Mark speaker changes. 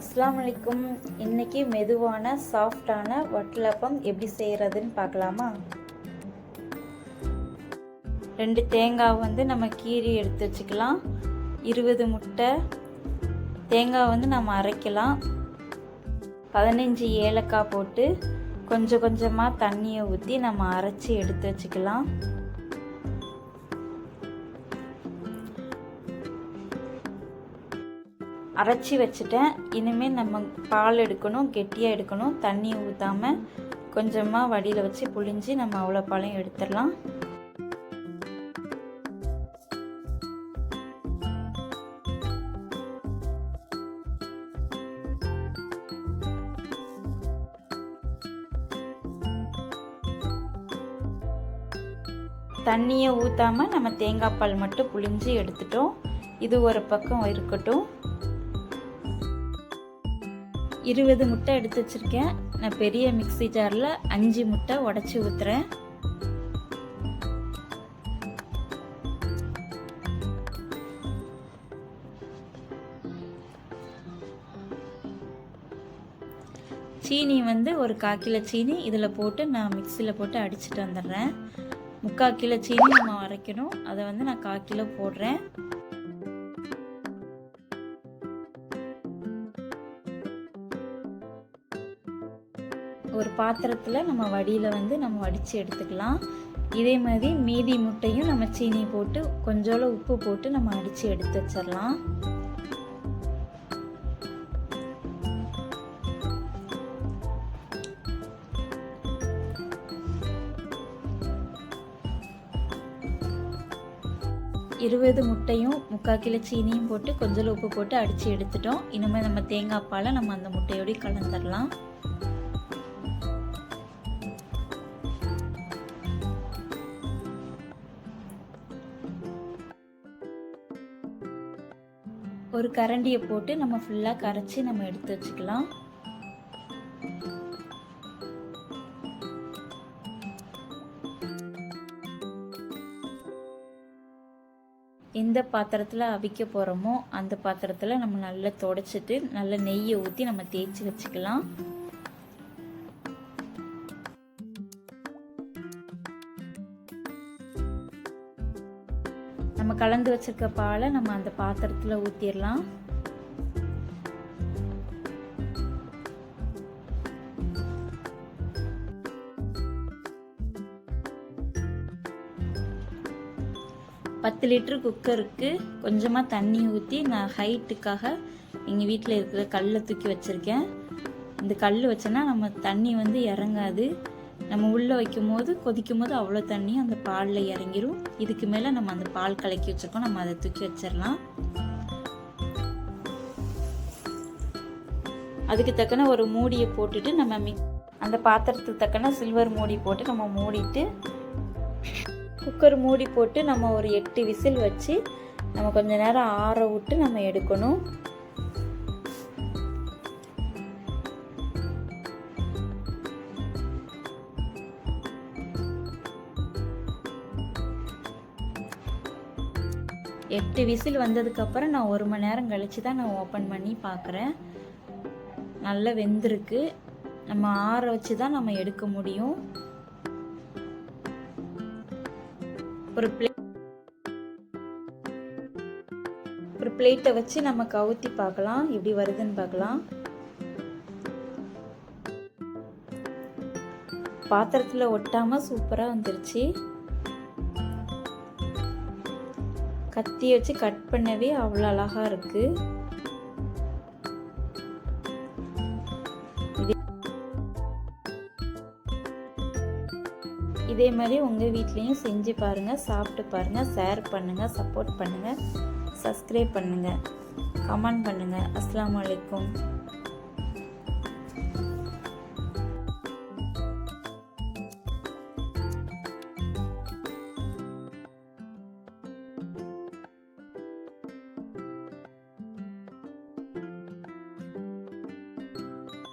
Speaker 1: அஸ்லாம் வலைக்கும் இன்றைக்கி மெதுவான சாஃப்டான வட்டலப்பம் எப்படி செய்கிறதுன்னு பார்க்கலாமா? ரெண்டு தேங்காய் வந்து நம்ம கீரி எடுத்து வச்சுக்கலாம். இருபது முட்டை தேங்காய் வந்து நம்ம அரைக்கலாம். பதினஞ்சு ஏலக்காய் போட்டு கொஞ்சம் கொஞ்சமாக தண்ணியை ஊற்றி நம்ம அரைச்சி எடுத்து வச்சுக்கலாம். அரைச்சி வச்சுட்டேன். இனிமேல் நம்ம பால் எடுக்கணும் கெட்டியாக எடுக்கணும். தண்ணி ஊற்றாமல் கொஞ்சமாக வடியில் வச்சு புழிஞ்சு நம்ம அவ்வளோ பாலையும் எடுத்துடலாம். தண்ணியை ஊற்றாமல் நம்ம தேங்காய் பால் மட்டும் புழிஞ்சு எடுத்துட்டோம். இது ஒரு பக்கம் இருக்கட்டும். இருபது முட்டை எடுத்து வச்சுருக்கேன். நான் பெரிய மிக்சி ஜாரில் அஞ்சு முட்டை உடச்சி ஊற்றுறேன் சீனி வந்து ஒரு கால் கிலோ சீனி இதில் போட்டு நான் மிக்சியில் போட்டு அடிச்சுட்டு வந்துடுறேன். முக்கால் கிலோ சீனி நம்ம அரைக்கணும். அதை வந்து நான் கால் கிலோ போடுறேன். ஒரு பாத்திரத்தில் நம்ம வடியில் வந்து நம்ம வடித்து எடுத்துக்கலாம். இதே மாதிரி மீதி முட்டையும் நம்ம சீனி போட்டு கொஞ்சோல உப்பு போட்டு நம்ம அடித்து எடுத்து வச்சிடலாம் இருபது முட்டையும் முக்கால் கிலோ சீனியும் போட்டு கொஞ்சம் உப்பு போட்டு அடித்து எடுத்துட்டோம். இனிமேல் நம்ம தேங்காய் பாலை நம்ம அந்த முட்டையோடய கலந்துடலாம் ஒரு கரண்டியை போட்டு நம்ம ஃபுல்லாக கரைச்சி நம்ம எடுத்து வச்சுக்கலாம். எந்த பாத்திரத்தில் அவிக்க போகிறோமோ அந்த பாத்திரத்தில் நம்ம நல்லா தொடச்சிட்டு நல்ல நெய்யை ஊற்றி நம்ம தேய்ச்சி வச்சுக்கலாம். நம்ம கலந்து வச்சிருக்க பாலை நம்ம அந்த பாத்திரத்தில் ஊற்றிடலாம் பத்து லிட்டர் குக்கருக்கு கொஞ்சமாக தண்ணி ஊற்றி நான் ஹைட்டுக்காக எங்கள் வீட்டில் இருக்கிற கல்லை தூக்கி வச்சுருக்கேன். இந்த கல் வச்சோன்னா நம்ம தண்ணி வந்து இறங்காது. நம்ம உள்ளே வைக்கும் போது கொதிக்கும் போது அவ்வளோ தண்ணி அந்த பாலில் இறங்கிரும். இதுக்கு மேலே நம்ம அந்த பால் கலக்கி வச்சுருக்கோம். நம்ம அதை தூக்கி வச்சிடலாம் அதுக்கு தக்கன ஒரு மூடியை போட்டுட்டு நம்ம மிக் அந்த பாத்திரத்துக்கு தக்கன சில்வர் மூடி போட்டு நம்ம மூடிட்டு குக்கர் மூடி போட்டு நம்ம ஒரு எட்டு விசில் வச்சு நம்ம கொஞ்ச நேரம் ஆற விட்டு நம்ம எடுக்கணும். எட்டு விசில் வந்ததுக்கப்புறம் நான் ஒரு மணி நேரம் கழித்து தான் நான் ஓப்பன் பண்ணி பார்க்குறேன். நல்லா வெந்திருக்கு. நம்ம ஆற வச்சு தான் நம்ம எடுக்க முடியும். ஒரு பிளே ஒரு பிளேட்டை வச்சு நம்ம கவுத்தி பார்க்கலாம். எப்படி வருதுன்னு பார்க்கலாம். பாத்திரத்தில் ஒட்டாமல் சூப்பராக வந்துருச்சு. கத்தி வச்சு கட் பண்ணவே அவ்வளோ அழகாக இருக்குது இதே மாதிரி உங்கள் வீட்லேயும் செஞ்சு பாருங்கள் சாப்பிட்டு பாருங்கள் ஷேர் பண்ணுங்கள் சப்போர்ட் பண்ணுங்கள் சப்ஸ்கிரைப் பண்ணுங்கள் கமெண்ட் பண்ணுங்கள் அஸ்லாம் வலைக்கம்